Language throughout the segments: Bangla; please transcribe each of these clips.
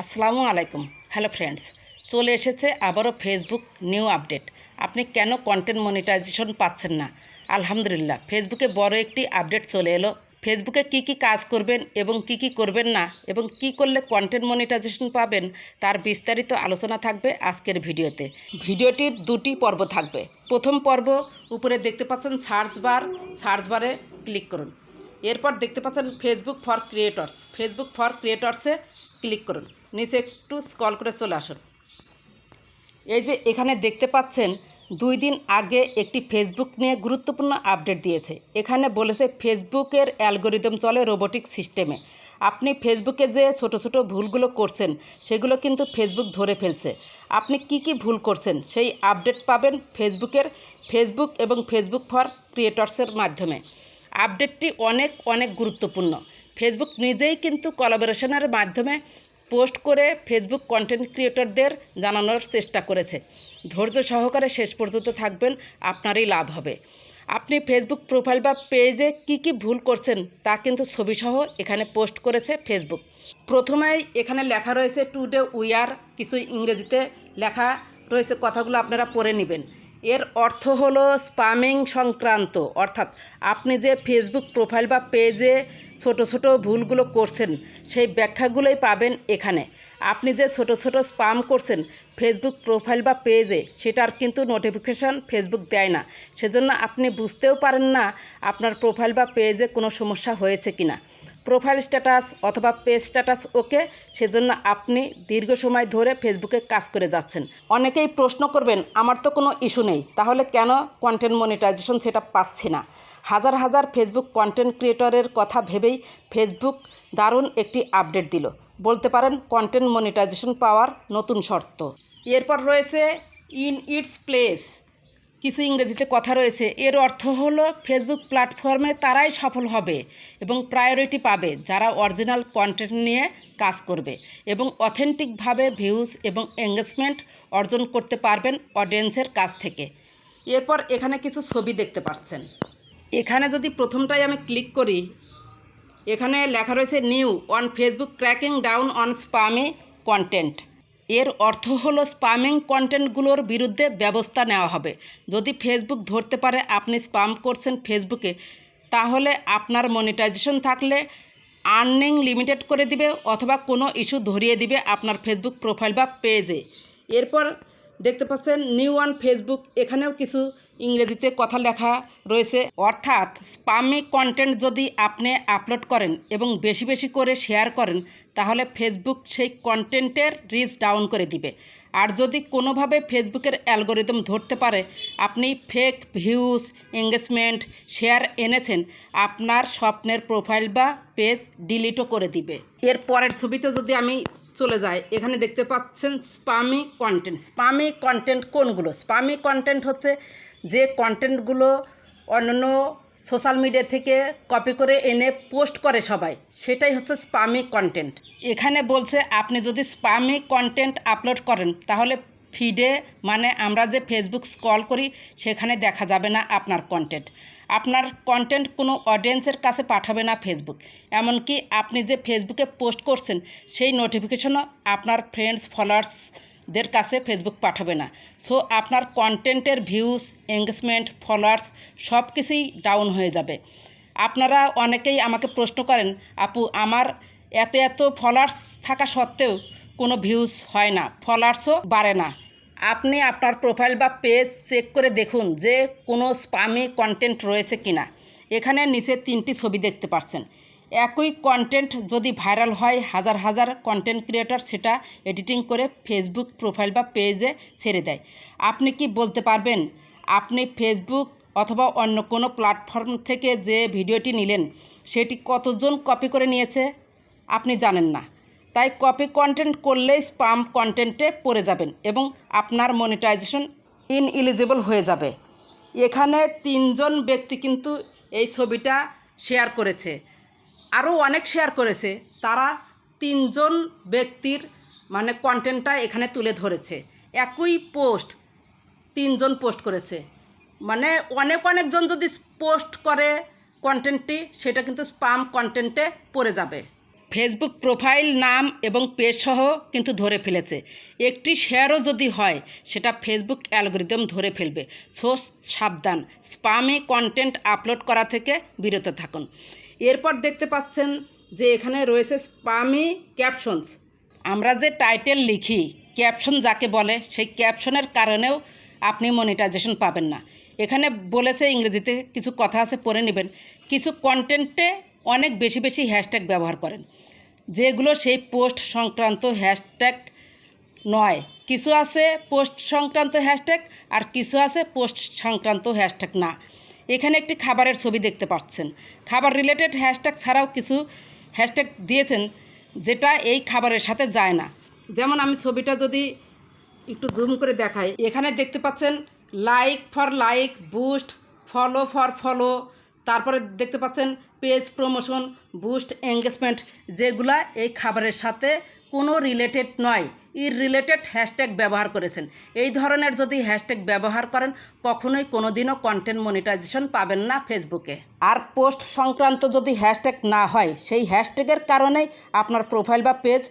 আসসালামু আলাইকুম। হ্যালো ফ্রেন্ডস চলে এসেছে আবারও ফেসবুক নিউ আপডেট আপনি কেন কন্টেন্ট মনিটাইজেশন পাচ্ছেন না? আলহামদুলিল্লাহ ফেসবুকে বড় একটি আপডেট চলে এলো। ফেসবুকে কি কি কাজ করবেন এবং কি কি করবেন না এবং কি করলে কন্টেন্ট মনিটাইজেশন পাবেন তার বিস্তারিত আলোচনা থাকবে আজকের ভিডিওতে। ভিডিওটির দুটি পর্ব থাকবে। প্রথম পর্ব, উপরে দেখতে পাচ্ছেন সার্চ বার সার্চ বারে ক্লিক করুন। এরপর দেখতে পাচ্ছেন Facebook for creators Facebook for ক্রিয়েটর্সে click করুন। নিচে একটু স্ক্রল করে চলে আসুন। এই যে এখানে দেখতে পাচ্ছেন, দুই দিন আগে একটি ফেসবুক নিয়ে গুরুত্বপূর্ণ আপডেট দিয়েছে। এখানে বলেছে ফেসবুকের অ্যালগোরিদম চলে রোবোটিক সিস্টেমে আপনি ফেসবুকে যে ছোট ছোট ভুলগুলো করছেন, সেগুলো কিন্তু ফেসবুক ধরে ফেলছে। আপনি কি কি ভুল করছেন, সেই আপডেট পাবেন ফেসবুকের ফেসবুক এবং ফেসবুক ফর ক্রিয়েটর্সের মাধ্যমে। আপডেটটি অনেক অনেক গুরুত্বপূর্ণ। ফেসবুক নিজেই কিন্তু কোলাবোরেশনের মাধ্যমে পোস্ট করে ফেসবুক কন্টেন্ট ক্রিয়েটরদের জানানোর চেষ্টা করেছে। ধৈর্য সহকারে শেষ পর্যন্ত থাকবেন, আপনারই লাভ হবে। আপনি ফেসবুক প্রোফাইল বা পেজে কি কি ভুল করছেন তা কিন্তু ছবিসহ এখানে পোস্ট করেছে ফেসবুক প্রথমেই এখানে লেখা রয়েছে টুডে উইয়ার কিছু ইংরেজিতে লেখা রয়েছে, কথাগুলো আপনারা পড়ে নেবেন। এর অর্থ হলো স্পামিং সংক্রান্ত। অর্থাৎ আপনি যে ফেসবুক প্রোফাইল বা পেজে ছোট ছোট ভুলগুলো করছেন, সেই ব্যাখ্যাগুলোই পাবেন এখানে। আপনি যে ছোট ছোট স্পাম করছেন ফেসবুক প্রোফাইল বা পেজে সেটার কিন্তু নোটিফিকেশান ফেসবুক দেয় না। সেজন্য আপনি বুঝতেও পারেন না আপনার প্রোফাইল বা পেজে কোনো সমস্যা হয়েছে কি না প্রোফাইল স্ট্যাটাস অথবা পেজ স্ট্যাটাস ওকে সেজন্য আপনি দীর্ঘ সময় ধরে ফেসবুকে কাজ করে যাচ্ছেন। অনেকেই প্রশ্ন করবেন, আমার তো কোনো ইস্যু নেই, তাহলে কেন কন্টেন্ট মনিটাইজেশন সেটা পাচ্ছি না? হাজার হাজার ফেসবুক কন্টেন্ট ক্রিয়েটরের কথা ভেবেই ফেসবুক দারুণ একটি আপডেট দিল। বলতে পারেন কন্টেন্ট মনিটাইজেশন পাওয়ার নতুন শর্ত। এরপর রয়েছে ইন ইটস প্লেস কিছু ইংরেজিতে কথা রয়েছে। এর অর্থ হলো, ফেসবুক প্ল্যাটফর্মে তারাই সফল হবে এবং প্রায়োরিটি পাবে যারা অরিজিনাল কন্টেন্ট নিয়ে কাজ করবে এবং অথেন্টিকভাবে ভিউজ এবং এঙ্গেজমেন্ট অর্জন করতে পারবেন অডিয়েন্সের কাছ থেকে। এরপর এখানে কিছু ছবি দেখতে পাচ্ছেন। এখানে যদি প্রথমটাই আমি ক্লিক করি, এখানে লেখা রয়েছে new on Facebook cracking down on spammy content. এর অর্থ হলো স্পামিং কন্টেন্টগুলোর বিরুদ্ধে ব্যবস্থা নেওয়া হবে। যদি ফেসবুক ধরতে পারে আপনি স্পাম করছেন ফেসবুকে তাহলে আপনার মনিটাইজেশন থাকলে আর্নিং লিমিটেড করে দিবে অথবা কোনো ইস্যু ধরিয়ে দিবে আপনার ফেসবুক প্রোফাইল বা পেজে এরপর দেখতে পাচ্ছেন নিউ অন ফেসবুক এখানেও কিছু ইংরেজিতে কথা লেখা রয়েছে। অর্থাৎ স্পামি কন্টেন্ট যদি আপনি আপলোড করেন এবং বেশি বেশি করে শেয়ার করেন, তাহলে ফেসবুক সেই কন্টেন্টের রিচ ডাউন করে দিবে। আর যদি কোনোভাবে ফেসবুকের অ্যালগোরিদম ধরতে পারে, আপনি ফেক ভিউজ এঙ্গেজমেন্ট শেয়ার এনেছেন, আপনার স্বপ্নের প্রোফাইল বা পেজ ডিলিটও করে দিবে। এর পরের ছবিতে যদি আমি চলে যায়। এখানে দেখতে পাচ্ছেন স্পামি কন্টেন্ট স্পামি কন্টেন্ট কোনগুলো? স্পামি কন্টেন্ট হচ্ছে যে কন্টেন্টগুলো অন্যান্য সোশ্যাল মিডিয়া থেকে কপি করে এনে পোস্ট করে সবাই। সেটাই হচ্ছে স্পামি কন্টেন্ট এখানে বলছে, আপনি যদি স্পামি কন্টেন্ট আপলোড করেন, তাহলে ফিডে মানে আমরা যে ফেসবুক স্ক্রল করি, সেখানে দেখা যাবে না আপনার কন্টেন্ট আপনার কন্টেন্ট কোনো অডিয়েন্সের কাছে পাঠাবে না ফেসবুক এমনকি আপনি যে ফেসবুকে পোস্ট করছেন, সেই নোটিফিকেশনও আপনার ফ্রেন্ডস ফলোয়ার্সদের কাছে ফেসবুক পাঠাবে না। সো আপনার কন্টেন্টের ভিউজ এঙ্গেজমেন্ট ফলোয়ার্স সব কিছুই ডাউন হয়ে যাবে। আপনারা অনেকেই আমাকে প্রশ্ন করেন, আপু, আমার এত এত ফলোয়ার্স থাকা সত্ত্বেও কোনো ভিউজ হয় না। ফলোয়ার্সও বাড়ে না। আপনি আপনার প্রোফাইল বা পেজ চেক করে দেখুন যে কোনো স্পামি কন্টেন্ট রয়েছে কিনা। এখানে নিচে তিনটি ছবি দেখতে পাচ্ছেন একই কন্টেন্ট যদি ভাইরাল হয়, হাজার হাজার কন্টেন্ট ক্রিয়েটর সেটা এডিটিং করে ফেসবুক প্রোফাইল বা পেজে ছেড়ে দেয়। আপনি কি বলতে পারবেন, আপনি ফেসবুক অথবা অন্য কোনো প্ল্যাটফর্ম থেকে যে ভিডিওটি নিলেন, সেটি কতজন কপি করে নিয়েছে? আপনি জানেন না। তাই কপি কন্টেন্ট করলেই স্পাম কন্টেন্টে পড়ে যাবেন এবং আপনার মনিটাইজেশন ইনএলিজিবল হয়ে যাবে। এখানে তিনজন ব্যক্তি কিন্তু এই ছবিটা শেয়ার করেছে। আরও অনেক শেয়ার করেছে। তারা তিনজন ব্যক্তির মানে কন্টেন্টটা এখানে তুলে ধরেছে। একই পোস্ট তিনজন পোস্ট করেছে। মানে অনেক অনেকজন যদি পোস্ট করে কন্টেন্টটি সেটা কিন্তু স্পাম কন্টেন্টে পড়ে যাবে। ফেসবুক প্রোফাইল নাম এবং পেজ সহ কিন্তু ধরে ফেলেছে। একটি শেয়ারও যদি হয়, সেটা ফেসবুক অ্যালগোরিদম ধরে ফেলবে। সো সাবধান। স্পামে কন্টেন্ট আপলোড করা থেকে বিরত থাকুন। এরপর দেখতে পাচ্ছেন যে এখানে রয়েছে স্পামি ক্যাপশনস আমরা যে টাইটেল লিখি ক্যাপশন যাকে বলে, সেই ক্যাপশনের কারণেও আপনি মনিটাইজেশন পাবেন না। এখানে বলেছে ইংরেজিতে, কিছু কথা আছে, পড়ে নেবেন। কিছু কন্টেন্টে অনেক বেশি বেশি হ্যাশট্যাগ ব্যবহার করেন। যেগুলো সেই পোস্ট সংক্রান্ত হ্যাশট্যাগ নয়। কিছু আছে পোস্ট সংক্রান্ত হ্যাশট্যাগ আর কিছু আছে পোস্ট সংক্রান্ত হ্যাশট্যাগ না। এখানে একটি খাবারের ছবি দেখতে পাচ্ছেন। খাবার রিলেটেড হ্যাশট্যাগ ছাড়াও কিছু হ্যাশট্যাগ দিয়েছেন যেটা এই খাবারের সাথে যায় না। যেমন আমি ছবিটা যদি একটু জুম করে দেখাই, এখানে দেখতে পাচ্ছেন like for like boost follow for follow তারপরে দেখতে পাচ্ছেন পেজ প্রমোশন বুস্ট এঙ্গেজমেন্ট যেগুলা এই খাবারের সাথে কোনো রিলেটেড নয় ইর রিলেটেড হ্যাশট্যাগ ব্যবহার করেছেন। এই ধরনের যদি হ্যাশট্যাগ ব্যবহার করেন, কখনোই কোনোদিনও কন্টেন্ট মনিটাইজেশন পাবেন না ফেসবুকে আর পোস্ট সংক্রান্ত যদি হ্যাশট্যাগ না হয়, সেই হ্যাশট্যাগের কারণেই আপনার প্রোফাইল বা পেজ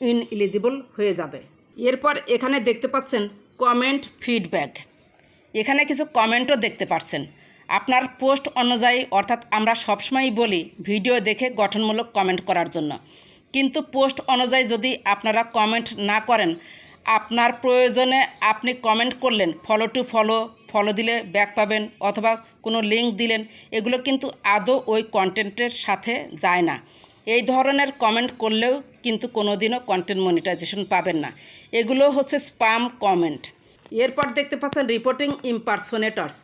ইনএলিজিবল হয়ে যাবে। এরপর এখানে দেখতে পাচ্ছেন কমেন্ট ফিডব্যাক এখানে কিছু কমেন্টও দেখতে পাচ্ছেন। আপনার পোস্ট অনুযায়ী, অর্থাৎ আমরা সবসময়ই বলি, ভিডিও দেখে গঠনমূলক কমেন্ট করার জন্য। কিন্তু পোস্ট অনুযায়ী যদি আপনারা কমেন্ট না করেন, আপনার প্রয়োজনে আপনি কমেন্ট করলেন ফলো টু ফলো ফলো দিলে ব্যাক পাবেন, অথবা কোনো লিঙ্ক দিলেন, এগুলো কিন্তু আদৌ ওই কন্টেন্টের সাথে যায় না। এই ধরনের কমেন্ট করলেও কিন্তু কোনোদিনও কন্টেন্ট মনিটাইজেশন পাবেন না। এগুলো হচ্ছে স্পাম কমেন্ট এরপর দেখতে পাচ্ছেন রিপোর্টিং ইম্পারসোনেটরস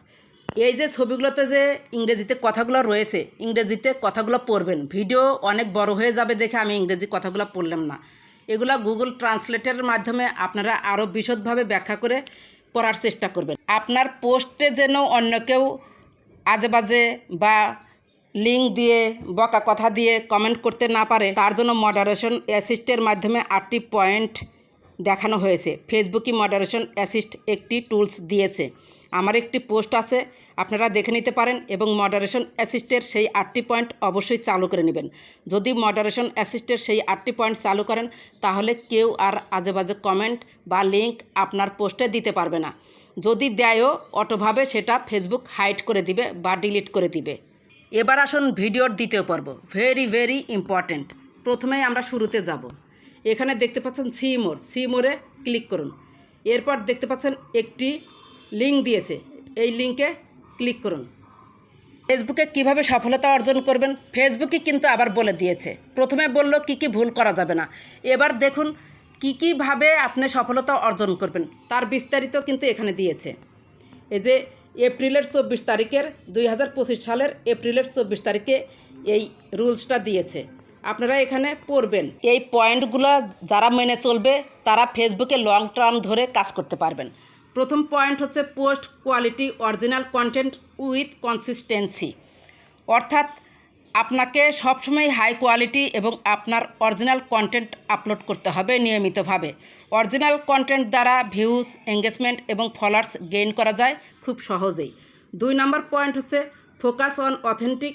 এই যে ছবিগুলোতে যে ইংরেজিতে কথাগুলো রয়েছে, ইংরেজিতে কথাগুলো পড়বেন। ভিডিও অনেক বড় হয়ে যাবে দেখে আমি ইংরেজি কথাগুলো পড়লাম না। এগুলো গুগল ট্রান্সলেটের মাধ্যমে আপনারা আরও বিশদভাবে ব্যাখ্যা করে পড়ার চেষ্টা করবেন। আপনার পোস্টে যেন অন্য কেউ আজে বাজে বা লিঙ্ক দিয়ে, বকা কথা দিয়ে কমেন্ট করতে না পারে, তার জন্য মডারেশন অ্যাসিস্টের মাধ্যমে আটটি পয়েন্ট দেখানো হয়েছে। ফেসবুকই মডারেশন অ্যাসিস্ট একটি টুলস দিয়েছে। আমার একটি পোস্ট আছে, আপনারা দেখে নিতে পারেন এবং মডারেশন অ্যাসিস্টের সেই আটটি পয়েন্ট অবশ্যই চালু করে নেবেন। যদি মডারেশন অ্যাসিস্টের সেই আটটি পয়েন্ট চালু করেন, তাহলে কেউ আর আজে বাজে কমেন্ট বা লিঙ্ক আপনার পোস্টে দিতে পারবে না। যদি দেয়ও, অটোভাবে সেটা ফেসবুক হাইড করে দিবে বা ডিলিট করে দিবে। এবার আসুন ভিডিওর দ্বিতীয় পর্ব ভেরি ভেরি ইম্পর্ট্যান্ট প্রথমেই আমরা শুরুতে যাব। এখানে দেখতে পাচ্ছেন সি মোর সি মোরে ক্লিক করুন। এরপর দেখতে পাচ্ছেন একটি লিঙ্ক দিয়েছে। এই লিঙ্কে ক্লিক করুন। ফেসবুকে কীভাবে সফলতা অর্জন করবেন? ফেসবুকই কিন্তু আবার বলে দিয়েছে। প্রথমে বলল, কি কি ভুল করা যাবে না। এবার দেখুন, কি কীভাবে আপনি সফলতা অর্জন করবেন, তার বিস্তারিত কিন্তু এখানে দিয়েছে। এই যে, এপ্রিলের চব্বিশ তারিখের দুই হাজার পঁচিশ সালের এপ্রিলের চব্বিশ তারিখে এই রুলসটা দিয়েছে। আপনারা এখানে পড়বেন। এই পয়েন্টগুলো যারা মেনে চলবে, তারা ফেসবুকে লং টার্ম ধরে কাজ করতে পারবেন। প্রথম পয়েন্ট হচ্ছে post quality original content with consistency অর্থাৎ আপনাকে সবসময় হাই কোয়ালিটি এবং আপনার অরিজিনাল কন্টেন্ট আপলোড করতে হবে নিয়মিতভাবে। অরিজিনাল কন্টেন্ট দ্বারা ভিউজ এঙ্গেজমেন্ট এবং ফলোয়ার্স গেইন করা যায় খুব সহজেই। দুই নম্বর পয়েন্ট হচ্ছে focus on authentic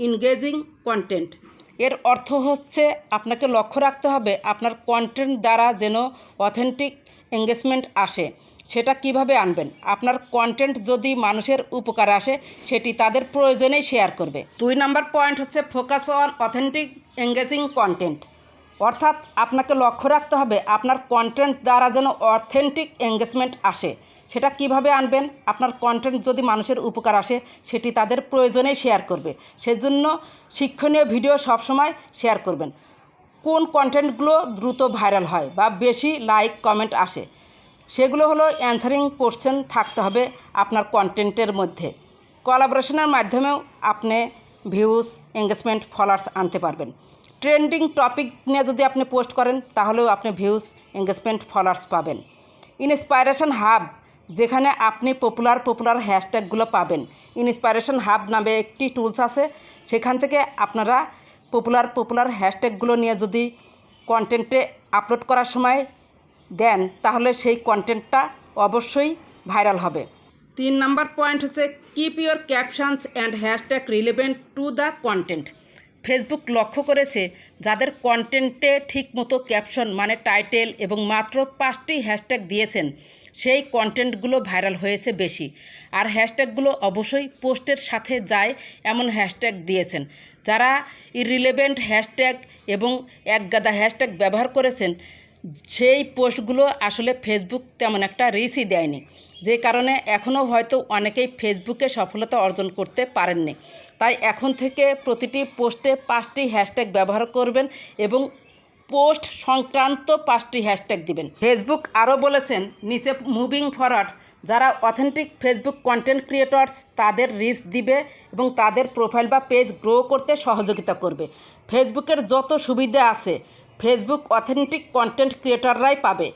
engaging content এর অর্থ হচ্ছে আপনাকে লক্ষ্য রাখতে হবে আপনার কন্টেন্ট দ্বারা যেন অথেন্টিক এঙ্গেজমেন্ট আসে। সেটা কীভাবে আনবেন? আপনার কন্টেন্ট যদি মানুষের উপকার আসে, সেটি তাদের প্রয়োজনেই শেয়ার করবে। দুই নাম্বার পয়েন্ট হচ্ছে focus on authentic engaging content অর্থাৎ আপনাকে লক্ষ্য রাখতে হবে, আপনার কন্টেন্ট দ্বারা যেন অথেন্টিক এঙ্গেজমেন্ট আসে। সেটা কীভাবে আনবেন? আপনার কন্টেন্ট যদি মানুষের উপকার আসে, সেটি তাদের প্রয়োজনেই শেয়ার করবে। সেজন্য শিক্ষণীয় ভিডিও সবসময় শেয়ার করবেন। কোন কন্টেন্টগুলো দ্রুত ভাইরাল হয় বা বেশি লাইক কমেন্ট আসে? সেগুলো হলো অ্যান্সারিং কোশ্চেন থাকতে হবে আপনার কন্টেন্টের মধ্যে। কোলাবোরেশনের মাধ্যমেও আপনি ভিউজ এঙ্গেজমেন্ট ফলোয়ার্স আনতে পারবেন। ট্রেন্ডিং টপিক নিয়ে যদি আপনি পোস্ট করেন, তাহলেও আপনি ভিউজ এঙ্গেজমেন্ট ফলোয়ার্স পাবেন। ইন্সপাইরেশন হাব যেখানে আপনি পপুলার পপুলার হ্যাশট্যাগুলো পাবেন। ইন্সপাইরেশন হাব নামে একটি টুলস আছে, সেখান থেকে আপনারা পপুলার পপুলার হ্যাশট্যাগুলো নিয়ে যদি কন্টেন্টে আপলোড করার সময় দেন, তাহলে সেই কন্টেন্টটা অবশ্যই ভাইরাল হবে। তিন নাম্বার পয়েন্ট হচ্ছে keep your captions and hashtag relevant to the content Facebook লক্ষ্য করেছে, যাদের কন্টেন্টে ঠিকমতো ক্যাপশন মানে টাইটেল এবং মাত্র পাঁচটি হ্যাশট্যাগ দিয়েছেন, সেই কন্টেন্টগুলো ভাইরাল হয়েছে বেশি। আর হ্যাশট্যাগুলো অবশ্যই পোস্টের সাথে যায় এমন হ্যাশট্যাগ দিয়েছেন। যারা ইরিলেভেন্ট হ্যাশট্যাগ এবং একগাদা হ্যাশট্যাগ ব্যবহার করেছেন সেই পোস্টগুলো আসলে ফেসবুক তেমন একটা রিচই দেয়নি। যে কারণে এখনও হয়তো অনেকেই ফেসবুকে সফলতা অর্জন করতে পারেননি। তাই এখন থেকে প্রতিটি পোস্টে পাঁচটি হ্যাশট্যাগ ব্যবহার করবেন এবং পোস্ট সংক্রান্ত পাঁচটি হ্যাশট্যাগ দিবেন। ফেসবুক আরও বলেছেন, নিচে মুভিং ফরওয়ার্ড যারা অথেন্টিক ফেসবুক কন্টেন্ট ক্রিয়েটরস তাদের রিচ দিবে এবং তাদের প্রোফাইল বা পেজ গ্রো করতে সহযোগিতা করবে। ফেসবুকের যত সুবিধা আছে ফেসবুক অথেন্টিক কন্টেন্ট ক্রিয়েটাররাই পাবে।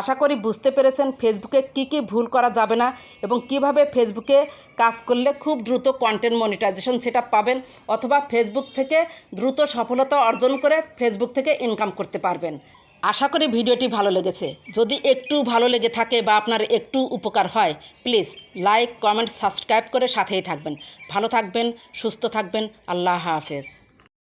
আশা করি বুঝতে পেরেছেন ফেসবুকে কি কি ভুল করা যাবে না এবং কীভাবে ফেসবুকে কাজ করলে খুব দ্রুত কন্টেন্ট মনিটাইজেশন সেটা পাবেন অথবা ফেসবুক থেকে দ্রুত সফলতা অর্জন করে ফেসবুক থেকে ইনকাম করতে পারবেন। আশা করি ভিডিওটি ভালো লেগেছে। যদি একটু ভালো লেগে থাকে বা আপনার একটু উপকার হয়, প্লিজ লাইক, কমেন্ট, সাবস্ক্রাইব করে সাথেই থাকবেন। ভালো থাকবেন, সুস্থ থাকবেন। আল্লাহ হাফেজ।